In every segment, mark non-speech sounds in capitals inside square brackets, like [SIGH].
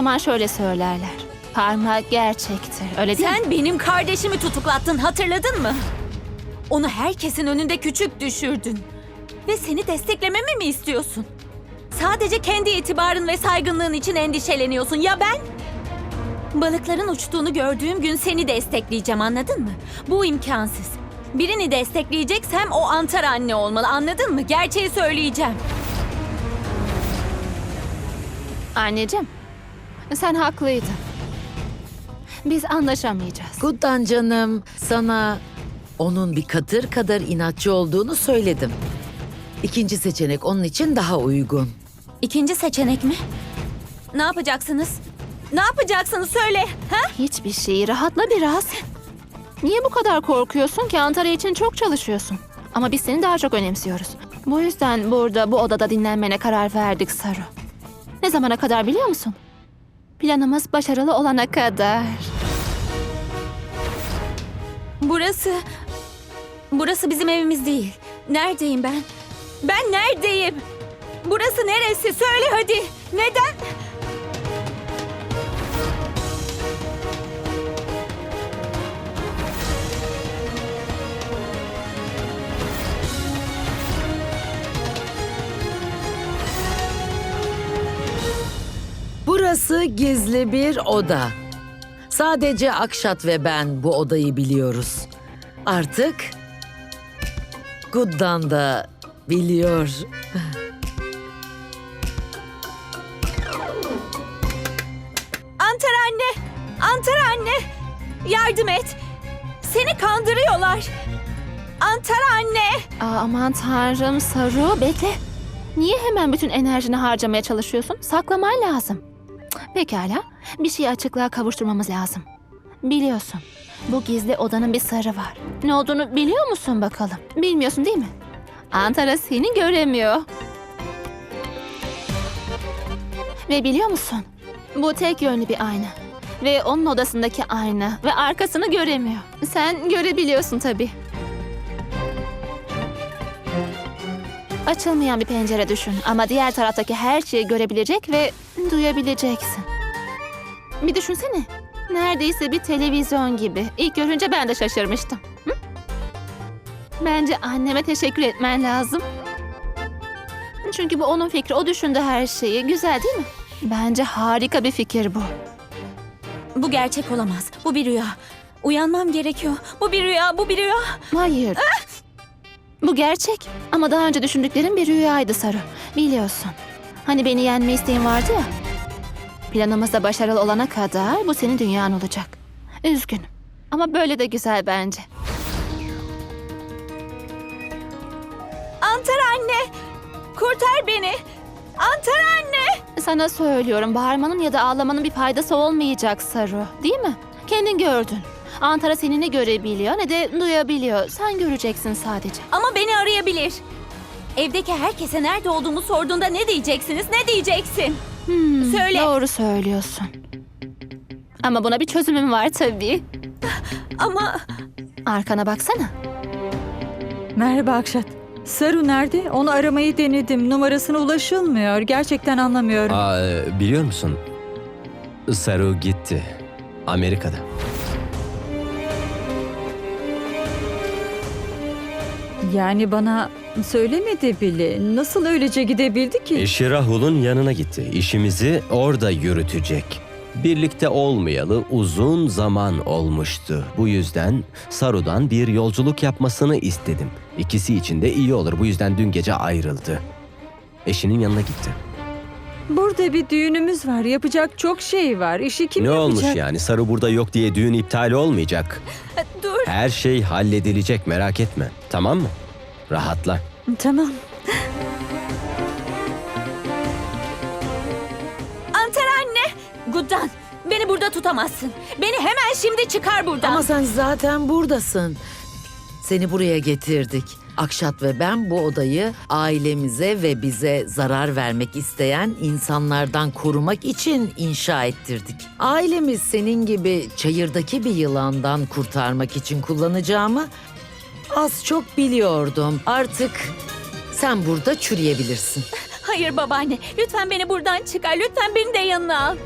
zaman şöyle söylerler. Parmak gerçektir. Öyle değil mi? Sen benim kardeşimi tutuklattın hatırladın mı? Onu herkesin önünde küçük düşürdün. Ve seni desteklememi mi istiyorsun? Sadece kendi itibarın ve saygınlığın için endişeleniyorsun. Ya ben? Balıkların uçtuğunu gördüğüm gün seni destekleyeceğim anladın mı? Bu imkansız. Birini destekleyeceksem o Antar anne olmalı anladın mı? Gerçeği söyleyeceğim. Anneciğim, sen haklıydın. Biz anlaşamayacağız. Guddan canım, sana onun bir katır kadar inatçı olduğunu söyledim. İkinci seçenek onun için daha uygun. İkinci seçenek mi? Ne yapacaksınız? Ne yapacaksınız söyle. Ha? Hiçbir şeyi rahatla biraz. Niye bu kadar korkuyorsun ki? Antalya için çok çalışıyorsun. Ama biz seni daha çok önemsiyoruz. Bu yüzden burada bu odada dinlenmene karar verdik Saru. Ne zamana kadar biliyor musun? Planımız başarılı olana kadar. Burası... Burası bizim evimiz değil. Neredeyim ben? Ben neredeyim? Burası neresi? Söyle hadi. Neden? Burası gizli bir oda. Sadece Akşat ve ben bu odayı biliyoruz. Artık Guddan da biliyor. [LAUGHS] Antar anne! Antar anne! Yardım et! Seni kandırıyorlar! Antar anne! Aa, aman tanrım Saru bekle. Niye hemen bütün enerjini harcamaya çalışıyorsun? Saklaman lazım. Pekala. Bir şeyi açıklığa kavuşturmamız lazım. Biliyorsun. Bu gizli odanın bir sırrı var. Ne olduğunu biliyor musun bakalım? Bilmiyorsun değil mi? Antara seni göremiyor. Ve biliyor musun? Bu tek yönlü bir ayna. Ve onun odasındaki ayna ve arkasını göremiyor. Sen görebiliyorsun tabii. Açılmayan bir pencere düşün ama diğer taraftaki her şeyi görebilecek ve duyabileceksin. Bir düşünsene. Neredeyse bir televizyon gibi. İlk görünce ben de şaşırmıştım. Hı? Bence anneme teşekkür etmen lazım. Çünkü bu onun fikri. O düşündü her şeyi. Güzel değil mi? Bence harika bir fikir bu. Bu gerçek olamaz. Bu bir rüya. Uyanmam gerekiyor. Bu bir rüya, bu bir rüya. Hayır. Bu gerçek. Ama daha önce düşündüklerim bir rüyaydı Saru. Biliyorsun. Hani beni yenme isteğin vardı ya. Planımızda başarılı olana kadar bu senin dünyan olacak. Üzgünüm. Ama böyle de güzel bence. Antar anne! Kurtar beni! Antar anne! Sana söylüyorum bağırmanın ya da ağlamanın bir faydası olmayacak Saru. Değil mi? Kendin gördün. Antara seni ne görebiliyor ne de duyabiliyor. Sen göreceksin sadece. Ama beni arayabilir. Evdeki herkese nerede olduğumu sorduğunda ne diyeceksiniz? Ne diyeceksin? Hmm, Söyle. Doğru söylüyorsun. Ama buna bir çözümüm var tabii. Ama Arkana baksana. Merhaba Akşat. Saru nerede? Onu aramayı denedim. Numarasına ulaşılmıyor. Gerçekten anlamıyorum. Aa, e, biliyor musun? Saru gitti. Amerika'da. Yani bana söylemedi bile. Nasıl öylece gidebildi ki? Eşi Rahul'un yanına gitti. İşimizi orada yürütecek. Birlikte olmayalı uzun zaman olmuştu. Bu yüzden Saru'dan bir yolculuk yapmasını istedim. İkisi için de iyi olur. Bu yüzden dün gece ayrıldı. Eşinin yanına gitti. Burada bir düğünümüz var. Yapacak çok şey var. İşi kim ne yapacak? olmuş yani? Saru burada yok diye düğün iptal olmayacak. dur. Her şey halledilecek merak etme. Tamam mı? Rahatla. Tamam. Antar anne! Guddan, beni burada tutamazsın. Beni hemen şimdi çıkar buradan. Ama sen zaten buradasın. Seni buraya getirdik. Akşat ve ben bu odayı ailemize ve bize zarar vermek isteyen insanlardan korumak için inşa ettirdik. Ailemiz senin gibi çayırdaki bir yılandan kurtarmak için kullanacağımı az çok biliyordum. Artık sen burada çürüyebilirsin. Hayır babaanne, lütfen beni buradan çıkar. Lütfen beni de yanına al.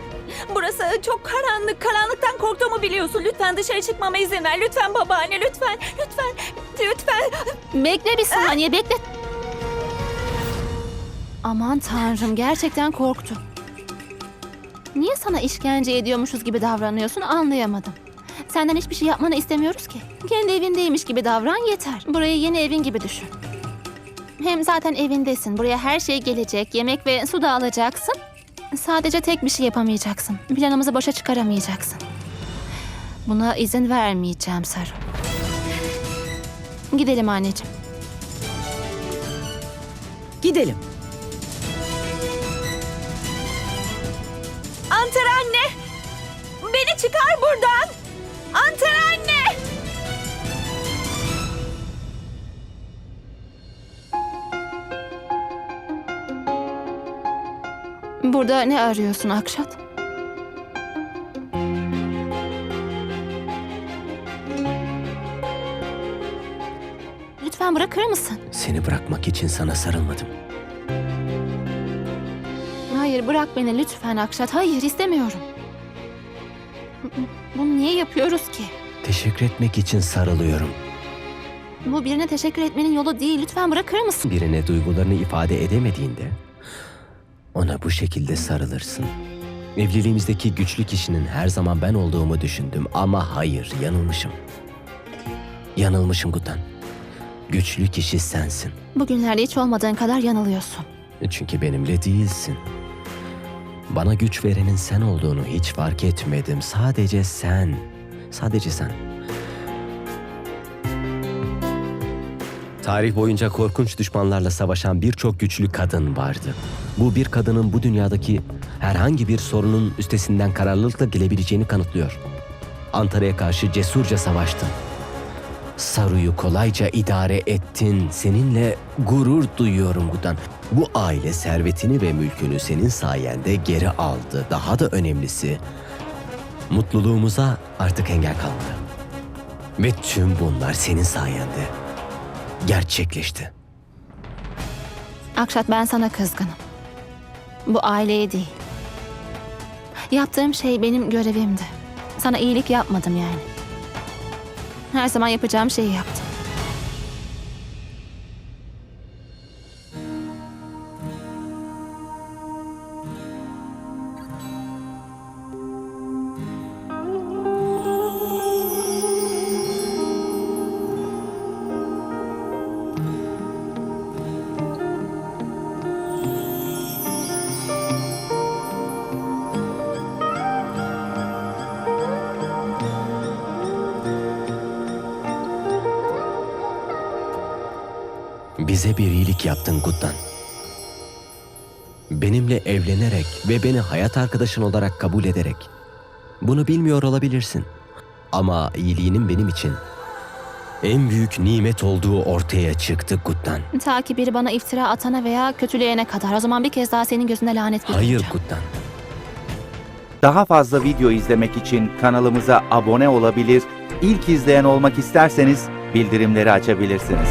Burası çok karanlık. Karanlıktan korktuğumu biliyorsun. Lütfen dışarı çıkmama izin ver. Lütfen babaanne lütfen. Lütfen. Lütfen. Bekle bir saniye bekle. Aman tanrım gerçekten korktum. Niye sana işkence ediyormuşuz gibi davranıyorsun anlayamadım. Senden hiçbir şey yapmanı istemiyoruz ki. Kendi evindeymiş gibi davran yeter. Burayı yeni evin gibi düşün. Hem zaten evindesin. Buraya her şey gelecek. Yemek ve su da alacaksın. Sadece tek bir şey yapamayacaksın. Planımızı boşa çıkaramayacaksın. Buna izin vermeyeceğim Saru. Gidelim anneciğim. Gidelim. Antar anne. Beni çıkar buradan. Antar Burada ne arıyorsun Akşat? Lütfen bırakır mısın? Seni bırakmak için sana sarılmadım. Hayır bırak beni lütfen Akşat. Hayır istemiyorum. Bunu niye yapıyoruz ki? Teşekkür etmek için sarılıyorum. Bu birine teşekkür etmenin yolu değil. Lütfen bırakır mısın? Birine duygularını ifade edemediğinde ona bu şekilde sarılırsın. Evliliğimizdeki güçlü kişinin her zaman ben olduğumu düşündüm ama hayır yanılmışım. Yanılmışım Gutan. Güçlü kişi sensin. Bugünlerde hiç olmadığın kadar yanılıyorsun. Çünkü benimle değilsin. Bana güç verenin sen olduğunu hiç fark etmedim. Sadece sen. Sadece sen. Tarih boyunca korkunç düşmanlarla savaşan birçok güçlü kadın vardı. Bu bir kadının bu dünyadaki herhangi bir sorunun üstesinden kararlılıkla gelebileceğini kanıtlıyor. Antalya'ya karşı cesurca savaştın. Saru'yu kolayca idare ettin. Seninle gurur duyuyorum Gudan. Bu aile servetini ve mülkünü senin sayende geri aldı. Daha da önemlisi mutluluğumuza artık engel kalmadı. Ve tüm bunlar senin sayende gerçekleşti. Akşat ben sana kızgınım. Bu aileye değil. Yaptığım şey benim görevimdi. Sana iyilik yapmadım yani. Her zaman yapacağım şeyi yaptım. Bize bir iyilik yaptın Guttan. Benimle evlenerek ve beni hayat arkadaşın olarak kabul ederek. Bunu bilmiyor olabilirsin. Ama iyiliğinin benim için en büyük nimet olduğu ortaya çıktı Guttan. Ta ki biri bana iftira atana veya kötüleyene kadar. O zaman bir kez daha senin gözüne lanet Hayır getireceğim. Guttan. Daha fazla video izlemek için kanalımıza abone olabilir, ilk izleyen olmak isterseniz bildirimleri açabilirsiniz.